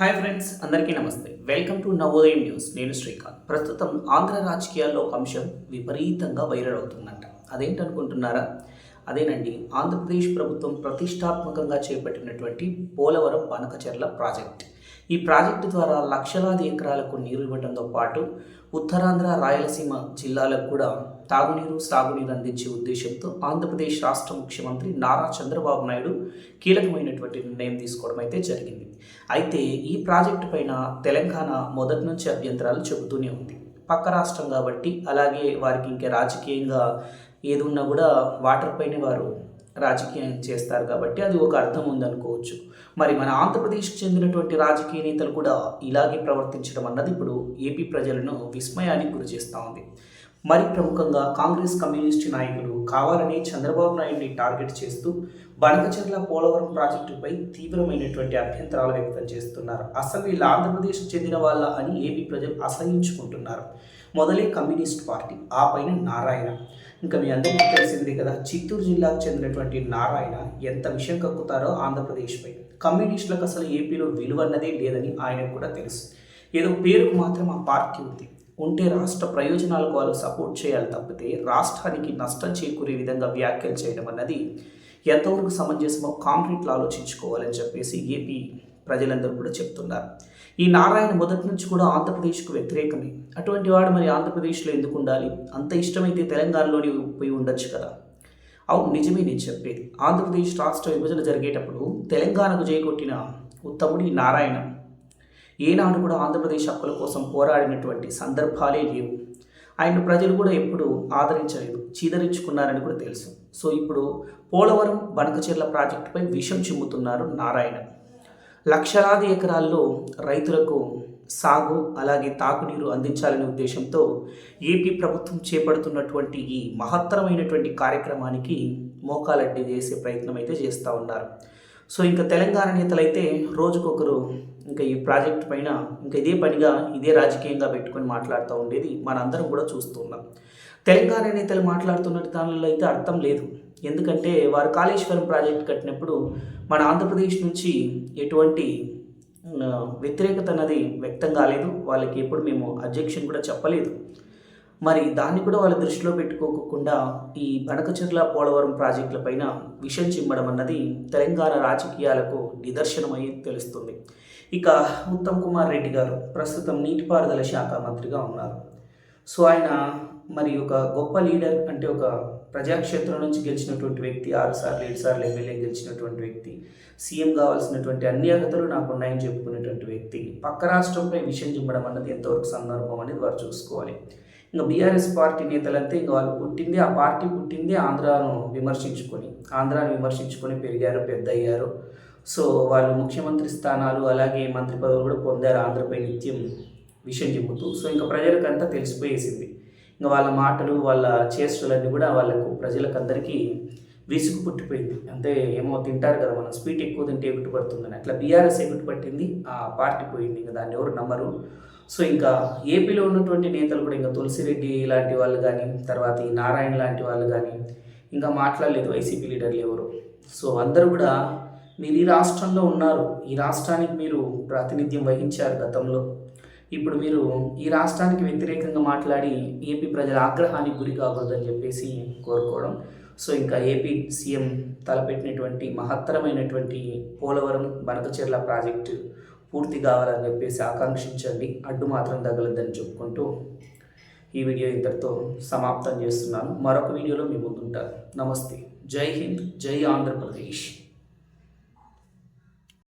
Hi friends అందరికీ నమస్తే. Welcome to Navodayam news. నేను శ్రీకాంత్. ప్రస్తుతం ఆంధ్ర రాజకీయాల్లో ఒక అంశం విపరీతంగా వైరల్ అవుతుందంట. అదేంటనుకుంటున్నారా? అదేనండి. ఆంధ్రప్రదేశ్ ప్రభుత్వం ప్రతిష్టాత్మకంగా చేపట్టినటువంటి పోలవరం బనకచెర్ల ప్రాజెక్ట్. ఈ ప్రాజెక్టు ద్వారా లక్షలాది ఎకరాలకు నీరు ఇవ్వడంతో పాటు ఉత్తరాంధ్ర రాయలసీమ జిల్లాలకు కూడా తాగునీరు సాగునీరు అందించే ఉద్దేశంతో ఆంధ్రప్రదేశ్ రాష్ట్ర ముఖ్యమంత్రి నారా చంద్రబాబు నాయుడు కీలకమైనటువంటి నిర్ణయం తీసుకోవడం అయితే జరిగింది. అయితే ఈ ప్రాజెక్టు పైన తెలంగాణ మొదటి నుంచి అభ్యంతరాలు చెబుతూనే ఉంది. పక్క రాష్ట్రం కాబట్టి అలాగే వారికి ఇంకా రాజకీయంగా ఏది ఉన్నా కూడా వాటర్ పైన వారు రాజకీయం చేస్తారు కాబట్టి అది ఒక అర్థం ఉందనుకోవచ్చు. మరి మన ఆంధ్రప్రదేశ్కి చెందినటువంటి రాజకీయ నేతలు కూడా ఇలాగే ప్రవర్తించడం అన్నది ఇప్పుడు ఏపీ ప్రజలను విస్మయానికి గురి చేస్తూ ఉంది. మరి ప్రముఖంగా కాంగ్రెస్ కమ్యూనిస్టు నాయకులు కావాలని చంద్రబాబు నాయుడిని టార్గెట్ చేస్తూ బనకచర్ల పోలవరం ప్రాజెక్టుపై తీవ్రమైనటువంటి అభ్యంతరాలు వ్యక్తం చేస్తున్నారు. అసలు వీళ్ళు ఆంధ్రప్రదేశ్కి చెందిన వాళ్ళ అని ఏపీ ప్రజలు అసహించుకుంటున్నారు. మొదలే కమ్యూనిస్ట్ పార్టీ ఆ పైన నారాయణ. ఇంకా మీ అందరికీ తెలిసిందే కదా చిత్తూరు జిల్లాకు చెందినటువంటి నారాయణ ఎంత విషయం కక్కుతారో ఆంధ్రప్రదేశ్పై కమ్యూనిస్టులకు అసలు ఏపీలో విలువ అన్నదే లేదని ఆయనకు కూడా తెలుసు. ఏదో పేరుకు మాత్రం ఆ పార్టీ ఉంది. ఉంటే రాష్ట్ర ప్రయోజనాలకు వాళ్ళు సపోర్ట్ చేయాలి తప్పితే రాష్ట్రానికి నష్టం చేకూరే విధంగా వ్యాఖ్యలు చేయడం అన్నది ఎంతవరకు సమంజసమో కాంక్రీట్లో ఆలోచించుకోవాలని చెప్పేసి ఏపీ ప్రజలందరూ కూడా చెప్తున్నారు. ఈ నారాయణ మొదటి నుంచి కూడా ఆంధ్రప్రదేశ్కు వ్యతిరేకమే. అటువంటి వాడు మరి ఆంధ్రప్రదేశ్లో ఎందుకు ఉండాలి? అంత ఇష్టమైతే తెలంగాణలోని పోయి ఉండొచ్చు కదా. అవును నిజమే నేను చెప్పేది. ఆంధ్రప్రదేశ్ రాష్ట్ర విభజన జరిగేటప్పుడు తెలంగాణకు చేకొట్టిన ఉత్తముడి నారాయణ. ఏనాడు కూడా ఆంధ్రప్రదేశ్ హక్కుల కోసం పోరాడినటువంటి సందర్భాలే లేవు. ఆయన ప్రజలు కూడా ఎప్పుడు ఆదరించలేదు చీదరించుకున్నారని కూడా తెలుసు. సో ఇప్పుడు పోలవరం బనకచెర్ల ప్రాజెక్టుపై విషం చిమ్ముతున్నారు నారాయణ. లక్షలాది ఎకరాల్లో రైతులకు సాగు అలాగే తాగునీరు అందించాలనే ఉద్దేశంతో ఏపీ ప్రభుత్వం చేపడుతున్నటువంటి ఈ మహత్తరమైనటువంటి కార్యక్రమానికి మోకాలడ్డి చేసే ప్రయత్నం అయితే చేస్తూ ఉన్నారు. సో ఇంకా తెలంగాణ నేతలైతే రోజుకొకరు ఇంకా ఈ ప్రాజెక్ట్ పైన ఇంకా ఇదే పనిగా ఇదే రాజకీయంగా పెట్టుకొని మాట్లాడుతూ ఉండేది మనందరం కూడా చూస్తున్నాం తెలంగాణ నేతలు మాట్లాడుతున్న దానిలో అయితే అర్థం లేదు. ఎందుకంటే వారు కాళేశ్వరం ప్రాజెక్ట్ కట్టినప్పుడు మన ఆంధ్రప్రదేశ్ నుంచి ఎటువంటి వ్యతిరేకత అన్నది వ్యక్తం కాలేదు. వాళ్ళకి ఎప్పుడు మేము అబ్జెక్షన్ కూడా చెప్పలేదు. మరి దాన్ని కూడా వాళ్ళ దృష్టిలో పెట్టుకోకుండా ఈ బనకచెర్ల పోలవరం ప్రాజెక్టులపైన పైన చిమ్మడం అన్నది తెలంగాణ రాజకీయాలకు నిదర్శనమై తెలుస్తుంది. ఇక ఉత్తమ్ కుమార్ రెడ్డి గారు ప్రస్తుతం నీటిపారుదల శాఖ మంత్రిగా ఉన్నారు. సో ఆయన మరి ఒక గొప్ప లీడర్ అంటే ఒక ప్రజాక్షేత్రం నుంచి గెలిచినటువంటి వ్యక్తి ఆరు సార్లు ఏడు సార్లు ఎమ్మెల్యే గెలిచినటువంటి వ్యక్తి సీఎం కావాల్సినటువంటి అన్ని అర్హతలు నాకు ఉన్నాయని చెప్పుకునేటువంటి వ్యక్తి. పక్క రాష్ట్రంపై విషయం చెప్పడం అన్నది ఎంతవరకు సందర్భం అనేది వారు చూసుకోవాలి. ఇంకా బీఆర్ఎస్ పార్టీ నేతలంతే ఇంకా వాళ్ళు పుట్టింది ఆ పార్టీ పుట్టింది ఆంధ్రాను విమర్శించుకొని ఆంధ్రాను విమర్శించుకొని పెరిగారు పెద్ద అయ్యారు సో వాళ్ళు ముఖ్యమంత్రి స్థానాలు అలాగే మంత్రి పదవులు కూడా పొందారు ఆంధ్రపై నిత్యం. విషయం చెబుతూ సో ఇంకా ప్రజలకంతా తెలిసిపోయేసింది. ఇంకా వాళ్ళ మాటలు వాళ్ళ చేష్టలన్నీ కూడా వాళ్ళకు ప్రజలకందరికీ విసుగు పుట్టిపోయింది. అంటే ఏమో తింటారు కదా మనం స్వీట్ ఎక్కువ తింటే ఎగుటు పడుతుందని అట్లా బీఆర్ఎస్ ఎగుటు పట్టింది ఆ పార్టీ పోయింది. ఇంకా దాన్ని ఎవరు నమ్మరు. సో ఇంకా ఏపీలో ఉన్నటువంటి నేతలు కూడా ఇంకా తులసిరెడ్డి లాంటి వాళ్ళు కానీ తర్వాత ఈ నారాయణ లాంటి వాళ్ళు కానీ ఇంకా మాట్లాడలేదు వైసీపీ లీడర్లు ఎవరు. సో అందరూ కూడా మీరు ఈ రాష్ట్రంలో ఉన్నారు. ఈ రాష్ట్రానికి మీరు ప్రాతినిధ్యం వహించారు గతంలో. ఇప్పుడు మీరు ఈ రాష్ట్రానికి వ్యతిరేకంగా మాట్లాడి ఏపీ ప్రజల ఆగ్రహానికి గురి కాకూడదని చెప్పేసి కోరుకోవడం. సో ఇంకా ఏపీ సీఎం తలపెట్టినటువంటి మహత్తరమైనటువంటి పోలవరం బనకచెర్ల ప్రాజెక్టు పూర్తి కావాలని చెప్పేసి ఆకాంక్షించండి. అడ్డు మాత్రం తగలద్దని చెప్పుకుంటూ ఈ వీడియో ఇంతటితో సమాప్తం చేస్తున్నాను. మరొక వీడియోలో మీ ముందుంటాను. నమస్తే. జై హింద్ జై ఆంధ్రప్రదేశ్.